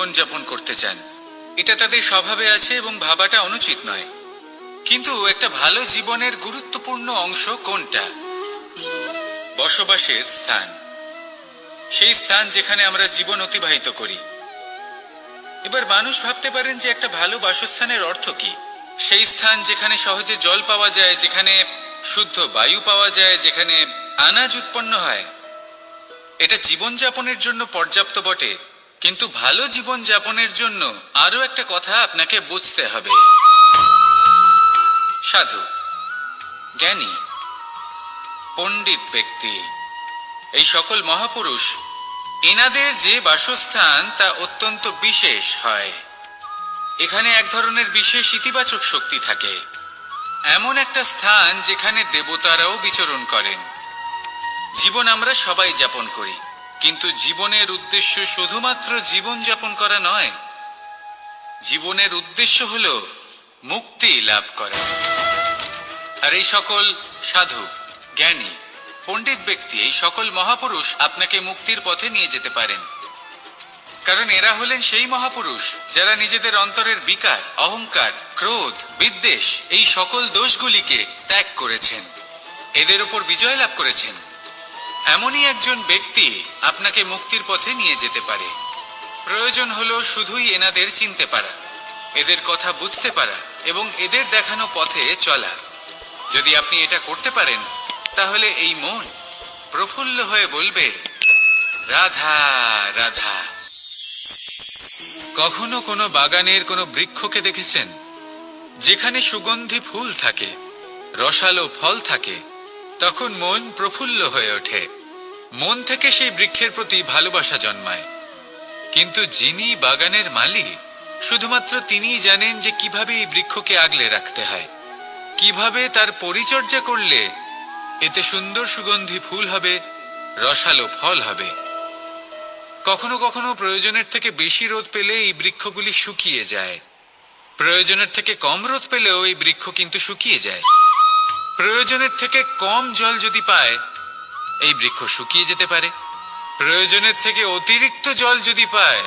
জীবন যাপন করতে চান। এটা তাদের স্বভাবে আছে এবং ভাবাটা অনুচিত নয়। কিন্তু একটা ভালো জীবনের গুরুত্বপূর্ণ অংশ কোনটা? বসবাসের স্থান। সেই স্থান যেখানে আমরা জীবন অতিবাহিত করি। এবার মানুষ ভাবতে পারেন যে একটা ভালো বাসস্থানের অর্থ কি। সেই স্থান যেখানে সহজে জল পাওয়া যায়, যেখানে শুদ্ধ বায়ু পাওয়া যায়, যেখানে আনাজ উৎপন্ন হয়। এটা জীবনযাপনের জন্য পর্যাপ্ত বটে। কিন্তু ভালো জীবন যাপনের জন্য আরও একটা কথা আপনাকে বুঝতে হবে। সাধু, জ্ঞানী, পণ্ডিত ব্যক্তি, এই সকল মহাপুরুষ, এনাদের যে বাসস্থান তা অত্যন্ত বিশেষ হয়। এখানে এক ধরনের বিশেষ ইতিবাচক শক্তি থাকে। এমন একটা স্থান যেখানে দেবতারাও বিচরণ করেন। জীবন আমরা সবাই যাপন করি। কিন্তু জীবনের উদ্দেশ্য শুধুমাত্র জীবন যাপন করা নয়, জীবনের উদ্দেশ্য হল মুক্তি লাভ করা। আর এই সকল সাধু, জ্ঞানী, পণ্ডিত ব্যক্তি, এই সকল মহাপুরুষ আপনাকে মুক্তির পথে নিয়ে যেতে পারেন। কারণ এরা হলেন সেই মহাপুরুষ যারা নিজেদের অন্তরের বিকার, অহংকার, ক্রোধ, বিদ্বেষ, এই সকল দোষগুলিকে ত্যাগ করেছেন। এদের উপর বিজয় লাভ করেছেন। এমনই একজন ব্যক্তি আপনাকে মুক্তির পথে নিয়ে যেতে পারে। প্রয়োজন হলো শুধুই এনাদের চিনতে পারা, এদের কথা বুঝতে পারা এবং এদের দেখানো পথে চলা। যদি আপনি এটা করতে পারেন, তাহলে এই মন প্রফুল্ল হয়ে বলবে, রাধা রাধা। কখনো কোনো বাগানের কোনো বৃক্ষকে দেখেছেন? যেখানে সুগন্ধি ফুল থাকে, রসালো ফল থাকে, তখন মন প্রফুল্ল হয়ে ওঠে। মন থেকে সেই বৃক্ষের প্রতি ভালোবাসা জন্মায়। কিন্তু যিনি বাগানের মালিক, শুধুমাত্র তিনিই জানেন যে কীভাবে এই বৃক্ষকে আগলে রাখতে হয়। কীভাবে তার পরিচর্যা করলে এতে সুন্দর সুগন্ধি ফুল হবে, রসালো ফল হবে। কখনো কখনো প্রয়োজনের থেকে বেশি রোদ পেলে এই বৃক্ষগুলি শুকিয়ে যায়। প্রয়োজনের থেকে কম রোদ পেলেও এই বৃক্ষ কিন্তু শুকিয়ে যায়। প্রয়োজনের থেকে কম জল যদি পায় এই বৃক্ষ শুকিয়ে যেতে পারে। প্রয়োজনের থেকে অতিরিক্ত জল যদি পায়,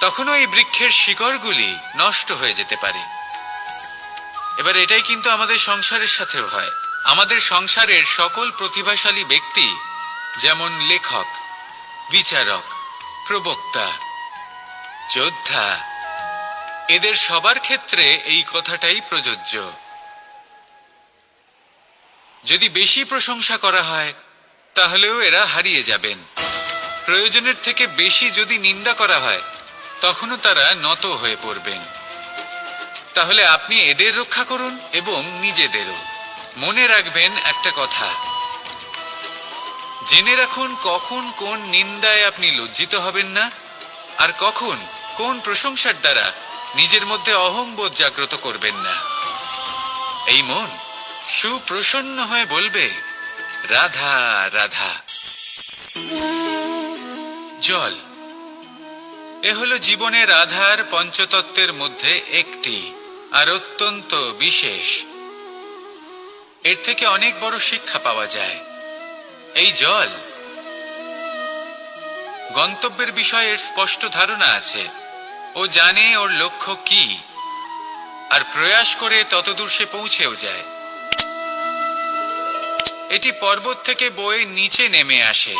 তখনও এই বৃক্ষের শিকড়গুলি নষ্ট হয়ে যেতে পারে। এবার এটাই কিন্তু আমাদের সংসারের সাথেও হয়। আমাদের সংসারের সকল প্রতিভাশালী ব্যক্তি, যেমন লেখক, বিচারক, প্রবক্তা, যোদ্ধা, এদের সবার ক্ষেত্রে এই কথাটাই প্রযোজ্য। যদি বেশি প্রশংসা করা হয় তাহলেও এরা হারিয়ে যাবেন। প্রয়োজনের থেকে বেশি যদি নিন্দা করা হয়, তখনও তারা নত হয়ে পড়বেন। তাহলে আপনি এদের রক্ষা করুন এবং নিজেদেরও। মনে রাখবেন একটা কথা। জেনে রাখুন কখন কোন নিন্দায় আপনি লজ্জিত হবেন না, আর কখন কোন প্রশংসার দ্বারা নিজের মধ্যে অহংবোধ জাগ্রত করবেন না। এই মন সুপ্রসন্ন হয়ে বলবে রাধা রাধা। জল। এ হলো জীবনের আধার পঞ্চতত্ত্বের মধ্যে একটি, আর অত্যন্ত বিশেষ। এর থেকে অনেক বড় শিক্ষা পাওয়া যায়। এই জল। গন্তব্যের বিষয়ে এর স্পষ্ট ধারণা আছে। ও জানে ওর লক্ষ্য কি, আর প্রয়াস করে ততদূর সে পৌঁছেও যায়। এটি পর্বত থেকে বয়ে নিচে নেমে আসে।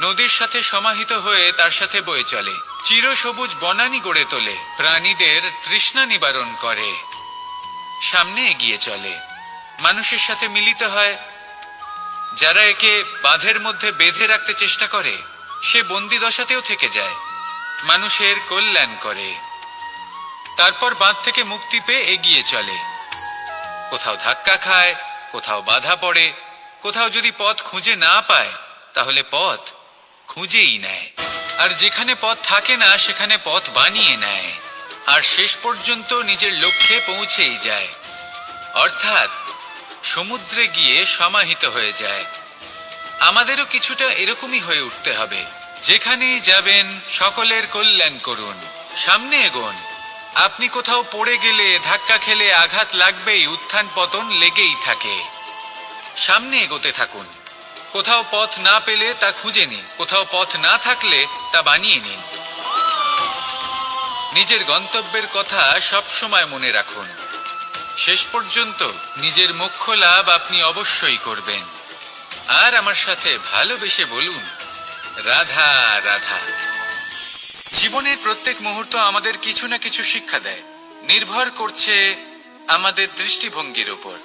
নদীর সাথে সমাহিত হয়ে তার সাথে বয়ে চলে। চিরসবুজ বনানি গড়ে তোলে। প্রাণীদের তৃষ্ণা নিবারণ করে। সামনে এগিয়ে চলে। মানুষের সাথে মিলিত হয়। যারা একে বাঁধের মধ্যে বেঁধে রাখতে চেষ্টা করে, সে বন্দি দশাতেও থেকে যায়। মানুষের কল্যাণ করে। তারপর বাঁধ থেকে মুক্তি পেয়ে এগিয়ে চলে। কোথাও ধাক্কা খায় কোথাও বাধা পড়ে, কোথাও যদি পথ খুঁজে না পায়, তাহলে পথ খুঁজেই নেয়। আর যেখানে পথ থাকে না, সেখানে পথ বানিয়ে নেয়। আর শেষ পর্যন্ত নিজের লক্ষ্যে পৌঁছেই যায়। অর্থাৎ সমুদ্রে গিয়ে সমাহিত হয়ে যায়। আমাদেরও কিছুটা এরকমই হয়ে উঠতে হবে। যেখানেই যাবেন, সকলের কল্যাণ করুন, সামনে এগোন। আপনি কোথাও পড়ে গেলে, ধাক্কা খেলে আঘাত লাগবেই, উত্থান পতন লেগেই থাকে। সামনে এগোতে থাকুন। কোথাও পথ না পেলে তা খুঁজে নিন। কোথাও পথ না থাকলে তা বানিয়ে নিন। নিজের গন্তব্যের কথা সব সময় মনে রাখুন। শেষ পর্যন্ত নিজের মুখ্য লাভ আপনি অবশ্যই করবেন। আর আমার সাথে ভালোবেসে বলুন, রাধা রাধা। জীবনের প্রত্যেক মুহূর্ত আমাদের কিছু না কিছু শিক্ষা দেয়। নির্ভর করছে আমাদের দৃষ্টিভঙ্গির উপর।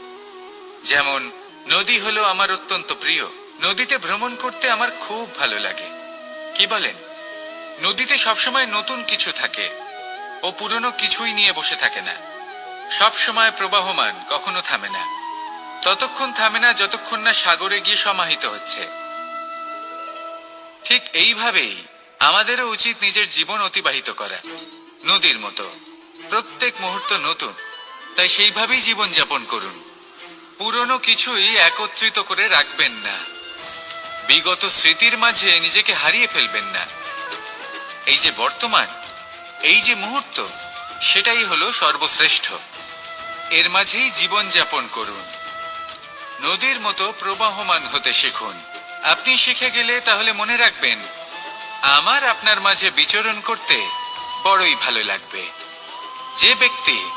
যেমন, নদী হলো আমার অত্যন্ত প্রিয়। নদীতে ভ্রমণ করতে আমার খুব ভালো লাগে। কি বলেন? নদীতে সবসময় নতুন কিছু থাকে ও পুরনো কিছুই নিয়ে বসে থাকে না। সব সময় প্রবাহমান, কখনো থামে না। ততক্ষণ থামে না যতক্ষণ না সাগরে গিয়ে সমাহিত হচ্ছে। ঠিক এইভাবেই আমাদেরও উচিত নিজের জীবন অতিবাহিত করা। নদীর মতো। প্রত্যেক মুহূর্ত নতুন। তাই সেইভাবেই জীবন যাপন করুন। পুরনো কিছুই একত্রিত করে রাখবেন না। বিগত স্মৃতির মাঝে নিজেকে হারিয়ে ফেলবেন না। এই যে বর্তমান, এই যে মুহূর্ত, সেটাই হলো সর্বশ্রেষ্ঠ। এর মাঝেই জীবন যাপন করুন। নদীর মতো প্রবাহমান হতে শিখুন। আপনি শিখে গেলে তাহলে মনে রাখবেন আমার আপনার মাঝে বিচরণ করতে বড়ই ভালো লাগবে। যে ব্যক্তি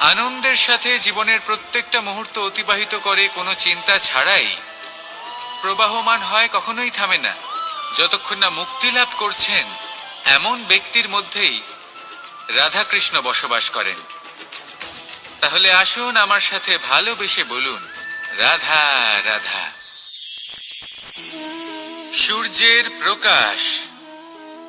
আনন্দের সাথে জীবনের প্রত্যেকটা মুহূর্ত অতিবাহিত করে কোনো চিন্তা ছাড়াই প্রবাহমান হয়, কখনোই থামে না। যতক্ষণ না মুক্তি লাভ করছেন, এমন ব্যক্তির মধ্যেই রাধাকৃষ্ণ বসবাস করেন। তাহলে আসুন আমার সাথে ভালোবেসে বলুন, রাধা রাধা। সূর্যের প্রকাশ।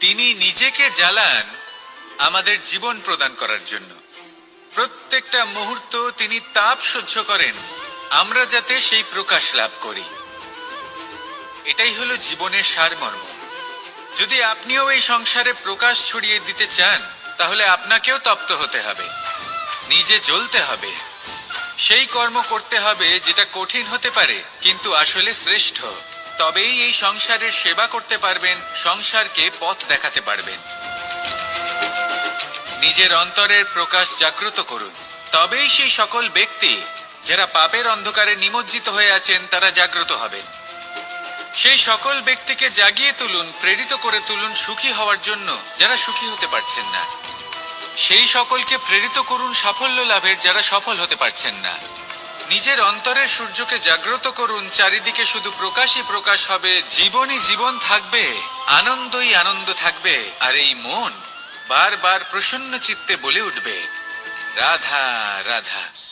তিনি নিজেকে জ্বালান আমাদের জীবন প্রদান করার জন্য। প্রত্যেকটা মুহূর্ত তিনি তাপ সহ্য করেন, আমরা যাতে সেই প্রকাশ লাভ করি। এটাই হলো জীবনের সারমর্ম। যদি আপনিও এই সংসারে প্রকাশ ছড়িয়ে দিতে চান, তাহলে আপনাকেও তপ্ত হতে হবে, নিজে জ্বলতে হবে। সেই কর্ম করতে হবে যেটা কঠিন হতে পারে, কিন্তু আসলে শ্রেষ্ঠ। তবেই এই সংসারের সেবা করতে পারবেন, সংসারকে পথ দেখাতে পারবেন। নিজের অন্তরের প্রকাশ জাগ্রত করুন। তবেই সেই সকল ব্যক্তি যারা পাপের অন্ধকারে নিমজ্জিত হয়ে আছেন, তারা জাগ্রত হবেন। সেই সকল ব্যক্তিকে জাগিয়ে তুলুন, প্রেরিত করে তুলুন সুখী হওয়ার জন্য, যারা সুখী হতে পারছেন না। সেই সকলকে প্রেরিত করুন সাফল্য লাভের, যারা সফল হতে পারছেন না। নিজের অন্তরের সূর্যকে জাগ্রত করুন, চারিদিকে শুধু প্রকাশই প্রকাশ হবে, জীবনই জীবন থাকবে, আনন্দই আনন্দ থাকবে, আর এই মন বারবার প্রসন্ন চিত্তে বলে উঠবে। রাধা রাধা।